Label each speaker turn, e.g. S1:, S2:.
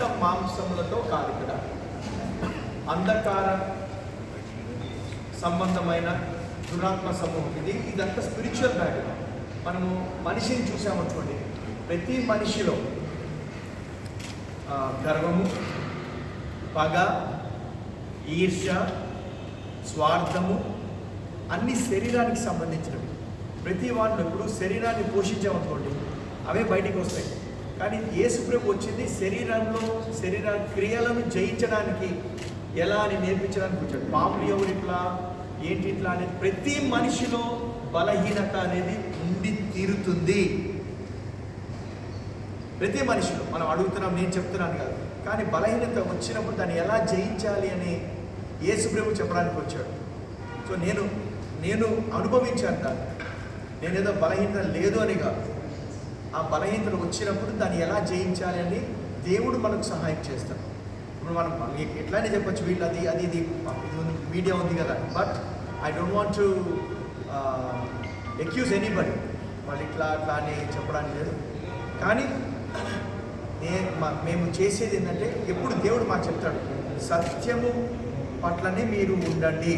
S1: రక్త మాంసములతో కాదు ఇక్కడ. అంధకార సంబంధమైన దురాత్మ సమూహం. ఇది ఇదంతా స్పిరిచువల్ బ్యాక్గ్రౌండ్ మనము మనిషిని చూసామనుకోండి ప్రతి మనిషిలో గర్వము పగ ఈర్ష్య స్వార్థము అన్ని శరీరానికి సంబంధించినవి. ప్రతి వాళ్ళు ఇప్పుడు శరీరాన్ని పోషించామనుకోండి అవే బయటికి వస్తాయి. కానీ యేసుప్రభు వచ్చింది శరీరంలో శరీర క్రియలను జయించడానికి. ఎలా అని నేర్పించడానికి వచ్చాడు? పాములు ఎవరు ఇట్లా? ఏంటి ఇట్లా అనేది? ప్రతి మనిషిలో బలహీనత అనేది ఉండి తీరుతుంది. ప్రతి మనిషిలో. మనం అడుగుతున్నాం నేను చెప్తున్నాను కాదు. కానీ బలహీనత వచ్చినప్పుడు దాన్ని ఎలా జయించాలి అని యేసుప్రభు చెప్పడానికి వచ్చాడు. సో నేను నేను అనుభవించాను దాన్ని నేనేదో బలహీనత లేదు అని కాదు. ఆ బలహీనతలు వచ్చినప్పుడు దాన్ని ఎలా జయించాలి అని దేవుడు మనకు సహాయం చేస్తాడు. ఇప్పుడు మనం మీకు ఎట్లానే చెప్పొచ్చు వీళ్ళు అది అది ఇది ఇది ఉంది మీడియా ఉంది కదా. But I don't want to accuse anybody వాళ్ళు ఇట్లా అట్లా అని చెప్పడానికి లేదు. కానీ నే మేము చేసేది ఏంటంటే ఎప్పుడు దేవుడు మాకు చెప్తాడు సత్యము పట్లనే మీరు ఉండండి.